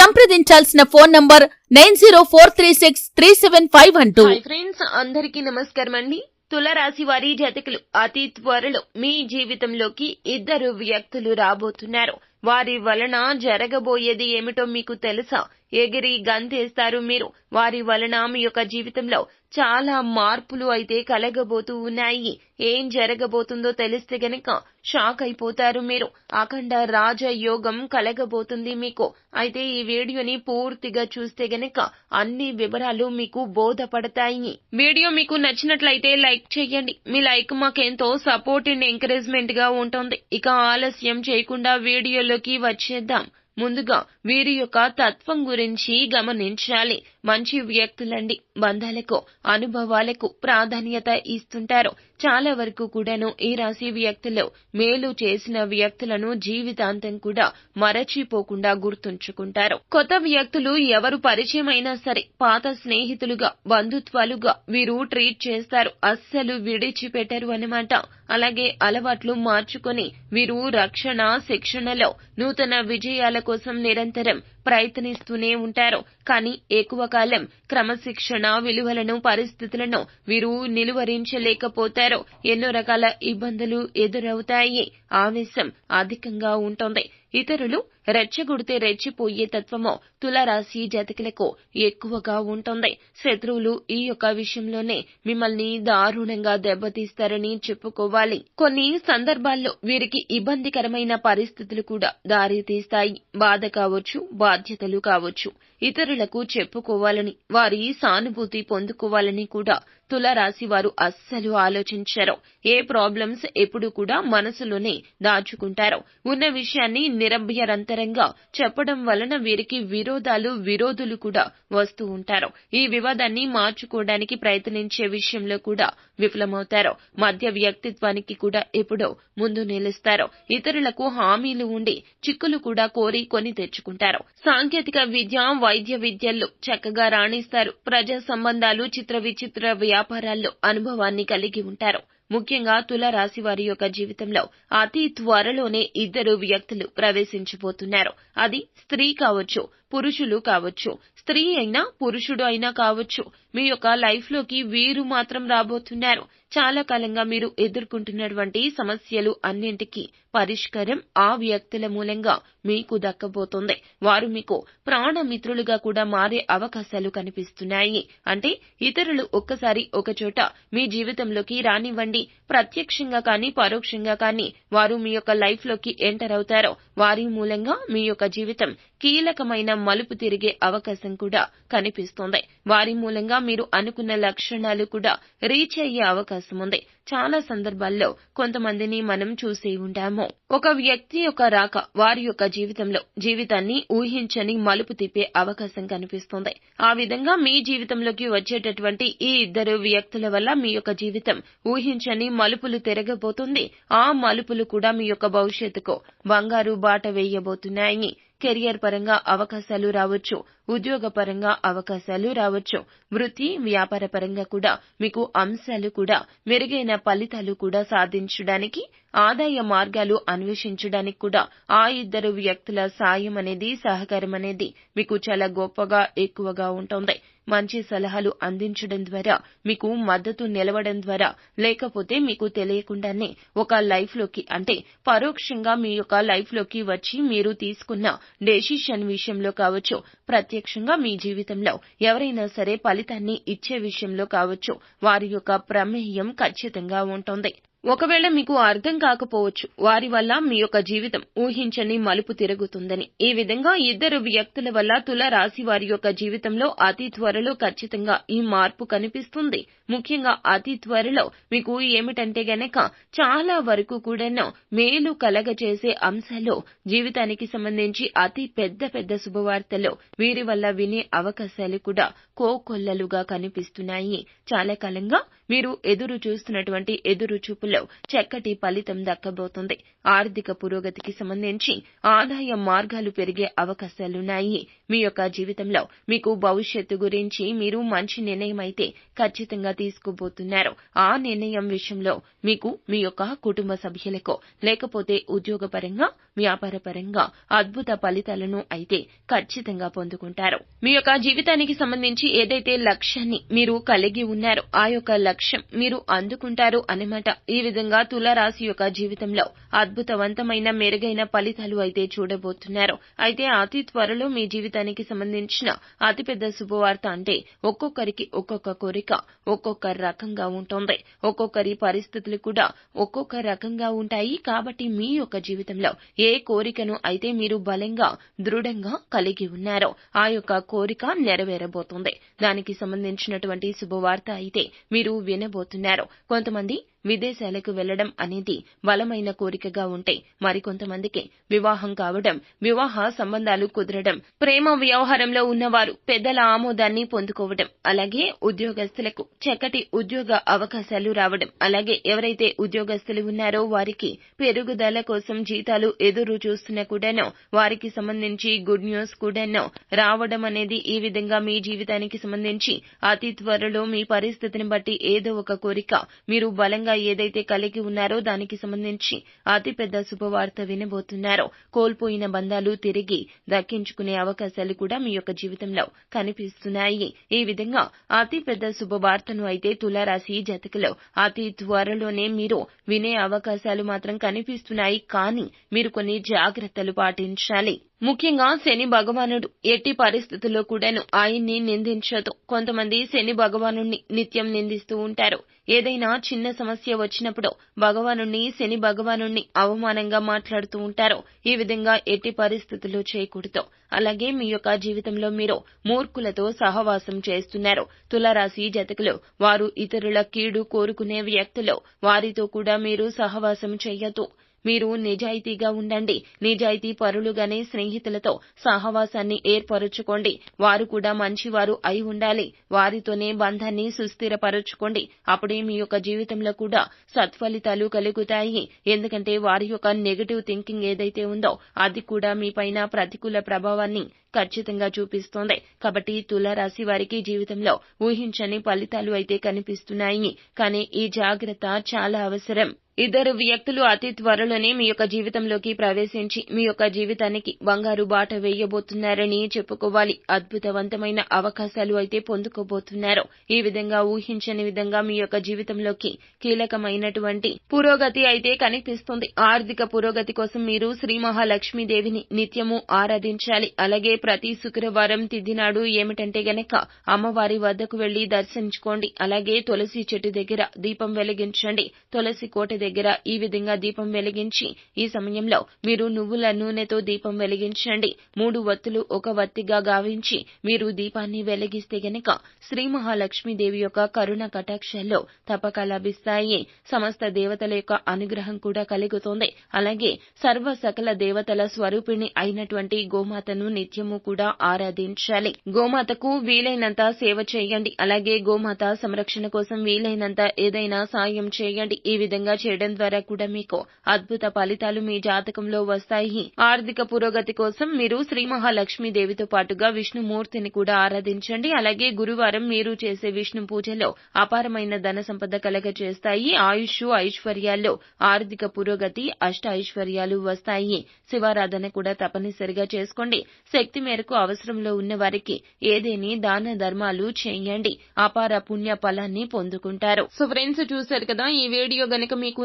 సంప్రదించాల్సిన phone number nine zero four three six three seven five one two. Friends అందరికీ నమస్కారం అండి. తులరాశి వారి జతకులు అతి త్వరలో మీ జీవితంలోకి ఇద్దరు వ్యక్తులు రాబోతున్నారు. వారి వలన జరగబోయేది ఏమిటో మీకు తెలుసా? ఎగిరి గంతేస్తారు మీరు. వారి వలన మీ యొక్క జీవితంలో చాలా మార్పులు అయితే కలగబోతూ ఉన్నాయి. ఏం జరగబోతుందో తెలిస్తే గనక షాక్ అయిపోతారు మీరు. అఖండ రాజయోగం కలగబోతుంది మీకు. అయితే ఈ వీడియోని పూర్తిగా చూస్తే గనక అన్ని వివరాలు మీకు బోధపడతాయి. వీడియో మీకు నచ్చినట్లయితే లైక్ చేయండి. మీ లైక్ మాకెంతో సపోర్ట్ అండ్ ఎంకరేజ్మెంట్గా ఉంటుంది. ఇక ఆలస్యం చేయకుండా వీడియోలోకి వచ్చేద్దాం. ముందుగా వీరి యొక్క తత్వం గురించి గమనించాలి. మంచి వ్యక్తులండి. బంధాలకు అనుభవాలకు ప్రాధాన్యత ఇస్తుంటారు. చాలా వరకు కూడాను ఈ రాశి వ్యక్తులు మేలు చేసిన వ్యక్తులను జీవితాంతం కూడా మరచిపోకుండా గుర్తుంచుకుంటారు. కొత్త వ్యక్తులు ఎవరు పరిచయం అయినా సరే పాత స్నేహితులుగా బంధుత్వాలుగా వీరు ట్రీట్ చేస్తారు. అస్సలు విడిచిపెట్టరు అన్నమాట. అలాగే అలవాట్లు మార్చుకొని వీరు రక్షణ శిక్షణలో నూతన విజయాల కోసం నిరంతరం ప్రయత్నిస్తూనే ఉంటారు. కానీ ఎక్కువ కాలం క్రమశిక్షణ విలువలను పరిస్థితులను వీరు నిలువరించలేకపోతారు. ఎన్నో రకాల ఇబ్బందులు ఎదురవుతాయి. ఆవేశం అధికంగా ఉంటుంది. ఇతరులు రెచ్చగొడితే రెచ్చిపోయే తత్వము తులరాశి జాతకులకు ఎక్కువగా ఉంటుంది. శత్రువులు ఈ యొక్క విషయంలోనే మిమ్మల్ని దారుణంగా దెబ్బతీస్తారని చెప్పుకోవాలి. కొన్ని సందర్భాల్లో వీరికి ఇబ్బందికరమైన పరిస్థితులు కూడా దారితీస్తాయి. బాధ కావచ్చు బాధ్యతలు కావచ్చు. ఇతరులకు చెప్పుకోవాలని వారి సానుభూతి పొందుకోవాలని కూడా తులరాశి వారు అస్సలు ఆలోచించారు. ఏ ప్రాబ్లమ్స్ ఎప్పుడు కూడా మనసులోనే దాచుకుంటారు. ఉన్న విషయాన్ని నిరభ్యరంతరంగా చెప్పడం వలన వీరికి విరోధాలు విరోధులు కూడా వస్తూ ఉంటారు. ఈ వివాదాన్ని మార్చుకోవడానికి ప్రయత్నించే విషయంలో కూడా విఫలమవుతారు మధ్య వ్యక్తిత్వానికి కూడా ఎప్పుడో ముందు నిలుస్తారు ఇతరులకు హామీలు ఉండి చిక్కులు కూడా కోరి కొని తెచ్చుకుంటారు. సాంకేతిక విద్య వైద్య విద్యల్లో చక్కగా రాణిస్తారు. ప్రజా సంబంధాలు చిత్ర విచిత్ర వ్యాపారాల్లో అనుభవాన్ని కలిగి ఉంటారు. ముఖ్యంగా తుల రాశి వారి యొక్క జీవితంలో అతి త్వరలోనే ఇద్దరు వ్యక్తులు ప్రవేశించబోతున్నారు. అది స్త్రీ కావచ్చు పురుషులు కావచ్చు స్త్రీ అయినా పురుషుడు అయినా కావచ్చు. మీ యొక్క లైఫ్లోకి వీరు మాత్రం రాబోతున్నారు. చాలా కాలంగా మీరు ఎదుర్కొంటున్నటువంటి సమస్యలు అన్నింటికీ పరిష్కారం ఆ వ్యక్తుల మూలంగా మీకు దక్కబోతుంది. వారు మీకు ప్రాణమిత్రులుగా కూడా మారే అవకాశాలు కనిపిస్తున్నాయి. అంటే ఇతరులు ఒక్కసారి ఒక చోట మీ జీవితంలోకి రానివ్వండి. ప్రత్యక్షంగా కానీ పరోక్షంగా కానీ వారు మీ యొక్క లైఫ్లోకి ఎంటర్ అవుతారో వారి మూలంగా మీ యొక్క జీవితం కీలకమైన మలుపు తిరిగే అవకాశం కూడా కనిపిస్తోంది. వారి మూలంగా మీరు అనుకున్న లక్షణాలు కూడా రీచ్ అయ్యే అవకాశం ఉంది. చాలా సందర్భాల్లో కొంతమందిని మనం చూసి ఉంటాము. ఒక వ్యక్తి యొక్క రాక వారి యొక్క జీవితంలో జీవితాన్ని ఊహించని మలుపు తిప్పే అవకాశం కనిపిస్తుంది. ఆ విధంగా మీ జీవితంలోకి వచ్చేటటువంటి ఈ ఇద్దరు వ్యక్తుల వల్ల మీ యొక్క జీవితం ఊహించని మలుపులు తిరగబోతుంది. ఆ మలుపులు కూడా మీ యొక్క భవిష్యత్తుకు బంగారు బాట వేయబోతున్నాయి. కెరియర్ పరంగా అవకాశాలు రావచ్చు ఉద్యోగ పరంగా అవకాశాలు రావచ్చు. వృత్తి వ్యాపార పరంగా కూడా మీకు అంశాలు కూడా మెరుగైన ఫలితాలు కూడా సాధించడానికి ఆదాయ మార్గాలు అన్వేషించడానికి కూడా ఆ ఇద్దరు వ్యక్తుల సాయం అనేది సహకారం అనేది మీకు చాలా గొప్పగా ఎక్కువగా ఉంటుంది. మంచి సలహాలు అందించడం ద్వారా మీకు మద్దతు నిలవడం ద్వారా లేకపోతే మీకు తెలియకుండానే ఒక లైఫ్లోకి అంటే పరోక్షంగా మీ యొక్క లైఫ్లోకి వచ్చి మీరు తీసుకున్న డెసిషన్ విషయంలో కావచ్చు ప్రత్యక్షంగా మీ జీవితంలో ఎవరైనా సరే ఫలితాన్ని ఇచ్చే విషయంలో కావచ్చు వారి యొక్క ప్రమేయం ఖచ్చితంగా ఉంటుంది. ఒకవేళ మీకు అర్థం కాకపోవచ్చు వారి వల్ల మీ యొక్క జీవితం ఊహించని మలుపు తిరుగుతుందని. ఈ విధంగా ఇద్దరు వ్యక్తుల వల్ల తుల రాశి వారి యొక్క జీవితంలో అతి త్వరలో ఖచ్చితంగా ఈ మార్పు కనిపిస్తుంది. ముఖ్యంగా అతి త్వరలో మీకు ఏమిటంటే గనక చాలా వరకు కూడాను మేలు కలగచేసే అంశాలు జీవితానికి సంబంధించి అతి పెద్ద పెద్ద శుభవార్తలు వీరి వల్ల వినే అవకాశాలు కూడా కోకొల్లలుగా కనిపిస్తున్నాయి. చాలా కాలంగా మీరు ఎదురు చూస్తున్నటువంటి ఎదురు చూపులో చక్కటి ఫలితం దక్కబోతుంది. ఆర్థిక పురోగతికి సంబంధించి ఆదాయ మార్గాలు పెరిగే అవకాశాలున్నాయి. మీ యొక్క జీవితంలో మీకు భవిష్యత్తు గురించి మీరు మంచి నిర్ణయం అయితే ఖచ్చితంగా తీసుకోబోతున్నారు ఆ నిర్ణయం విషయంలో మీకు మీ యొక్క కుటుంబ సభ్యులకు లేకపోతే ఉద్యోగపరంగా వ్యాపారపరంగా అద్భుత ఫలితాలను అయితే ఖచ్చితంగా పొందుకుంటారు. మీ యొక్క జీవితానికి సంబంధించి ఏదైతే లక్ష్యాన్ని మీరు కలిగి ఉన్నారో ఆ యొక్క లక్ష్యం మీరు అందుకుంటారు అన్నమాట. ఈ విధంగా తులారాశి యొక్క జీవితంలో అద్భుతవంతమైన మెరుగైన ఫలితాలు అయితే చూడబోతున్నారు. అయితే అతి త్వరలో మీ జీవితానికి సంబంధించిన అతిపెద్ద శుభవార్త అంటే ఒక్కొక్కరికి ఒక్కొక్క కోరిక ఒక్కొక్క రకంగా ఉంటుంది. ఒక్కొక్కరి పరిస్థితులు కూడా ఒక్కొక్క రకంగా ఉంటాయి. కాబట్టి మీ యొక్క జీవితంలో ఏ కోరికను అయితే మీరు బలంగా దృఢంగా కలిగి ఉన్నారో ఆ యొక్క కోరిక నెరవేరబోతుంది. దానికి సంబంధించినటువంటి శుభవార్త అయితే మీరు వినబోతున్నారు. కొంతమంది విదేశాలకు వెళ్ళడం అనేది బలమైన కోరికగా ఉంటే మరికొంతమందికి వివాహం కావడం వివాహ సంబంధాలు కుదరడం ప్రేమ వ్యవహారంలో ఉన్నవారు పెద్దల ఆమోదాన్ని పొందుకోవడం అలాగే ఉద్యోగస్తులకు చక్కటి ఉద్యోగ అవకాశాలు రావడం అలాగే ఎవరైతే ఉద్యోగస్తులు ఉన్నారో వారికి పెరుగుదల కోసం జీతాలు ఎదురు చూస్తున్న కూడానో వారికి సంబంధించి గుడ్ న్యూస్ కూడానో రావడం అనేది ఈ విధంగా మీ జీవితానికి సంబంధించి అతి త్వరలో మీ పరిస్థితిని బట్టి ఏదో ఒక కోరిక మీరు బలంగా ఏదైతే కలిగి ఉన్నారో దానికి సంబంధించి అతి పెద్ద శుభవార్త వినబోతున్నారో. కోల్పోయిన బంధాలు తిరిగి దక్కించుకునే అవకాశాలు కూడా మీ యొక్క జీవితంలో కనిపిస్తున్నాయి. ఈ విధంగా అతి పెద్ద శుభవార్తను అయితే తులారాశి జతకలో అతి త్వరలోనే మీరు వినే అవకాశాలు మాత్రం కనిపిస్తున్నాయి. కానీ మీరు కొన్ని జాగ్రత్తలు పాటించాలి. ముఖ్యంగా శని భగవానుడు ఎట్టి పరిస్థితుల్లో కూడాను ఆయన్ని నిందించదు. కొంతమంది శని భగవాను నిత్యం నిందిస్తూ ఉంటారు. ఏదైనా చిన్న సమస్య వచ్చినప్పుడు భగవానుణ్ణి శని భగవానుణ్ణి అవమానంగా మాట్లాడుతూ ఉంటారు. ఈ విధంగా ఎట్టి పరిస్థితుల్లో చేయకూడదు. అలాగే మీ యొక్క జీవితంలో మీరు మూర్ఖులతో సహవాసం చేస్తున్నారు. తులారాశి జతకులు వారు ఇతరుల కీడు కోరుకునే వ్యక్తులు. వారితో కూడా మీరు సహవాసం చేయొద్దు. మీరు నిజాయితీగా ఉండండి. నిజాయితీ పరులుగానే స్నేహితులతో సహవాసాన్ని ఏర్పరుచుకోండి. వారు కూడా మంచివారు అయి ఉండాలి. వారితోనే బంధాన్ని సుస్థిరపరుచుకోండి. అప్పుడే మీ యొక్క జీవితంలో కూడా సత్ఫలితాలు కలుగుతాయి. ఎందుకంటే వారి యొక్క నెగటివ్ థింకింగ్ ఏదైతే ఉందో అది కూడా మీ పైన ప్రతికూల ప్రభావాన్ని ఖచ్చితంగా చూపిస్తోంది. కాబట్టి తులారాశి వారికి జీవితంలో ఊహించని ఫలితాలు అయితే కనిపిస్తున్నాయి. కానీ ఈ జాగ్రత్త చాలా అవసరం. ఇద్దరు వ్యక్తులు అతి త్వరలోనే మీ యొక్క జీవితంలోకి ప్రవేశించి మీ యొక్క జీవితానికి బంగారు బాట వేయబోతున్నారని చెప్పుకోవాలి. అద్భుతవంతమైన అవకాశాలు అయితే పొందుకోబోతున్నారు. ఈ విధంగా ఊహించని విధంగా మీ యొక్క జీవితంలోకి కీలకమైనటువంటి పురోగతి అయితే కనిపిస్తుంది. ఆర్థిక పురోగతి కోసం మీరు శ్రీ మహాలక్ష్మీదేవిని నిత్యము ఆరాధించాలి. అలాగే ప్రతి శుక్రవారం తిథినాడు ఏమిటంటే గనక అమ్మవారి వద్దకు వెళ్ళి దర్శించుకోండి. అలాగే తులసి చెట్టు దగ్గర దీపం వెలిగించండి. తులసి కోట దగ్గర ఈ విధంగా దీపం వెలిగించి ఈ సమయంలో మీరు నువ్వుల నూనెతో దీపం వెలిగించండి. మూడు వత్తులు ఒక వత్తిగా గావించి మీరు దీపాన్ని వెలిగిస్తే గనక శ్రీ మహాలక్ష్మీదేవి యొక్క కరుణ కటాక్షాల్లో తప్పక లభిస్తాయి. సమస్త దేవతల యొక్క అనుగ్రహం కూడా కలుగుతోంది. అలాగే సర్వ సకల దేవతల స్వరూపిణి అయినటువంటి గోమాతను నిత్యము కూడా ఆరాధించాలి. గోమాతకు వీలైనంత సేవ చేయండి. అలాగే గోమాత సంరక్షణ కోసం వీలైనంత ఏదైనా సాయం చేయండి. ఈ విధంగా చేయడం ద్వారా కూడా మీకు అద్భుత ఫలితాలు మీ జాతకంలో వస్తాయి. ఆర్థిక పురోగతి కోసం మీరు శ్రీ మహాలక్ష్మీదేవితో పాటుగా విష్ణుమూర్తిని కూడా ఆరాధించండి. అలాగే గురువారం మీరు చేసే విష్ణు పూజలో అపారమైన ధన సంపద కలగ చేస్తాయి ఆయుష్ ఐశ్వర్యాల్లో ఆర్థిక పురోగతి అష్ట ఐశ్వర్యాలు వస్తాయి. శివారాధన కూడా తప్పనిసరిగా చేసుకోండి. శక్తి మేరకు అవసరంలో ఉన్న వారికి ఏదేని దాన ధర్మాలు చేయండి. అపార పుణ్య ఫలాన్ని పొందుకుంటారు. సో ఫ్రెండ్స్ చూశారు కదా ఈ వీడియో గనక మీకు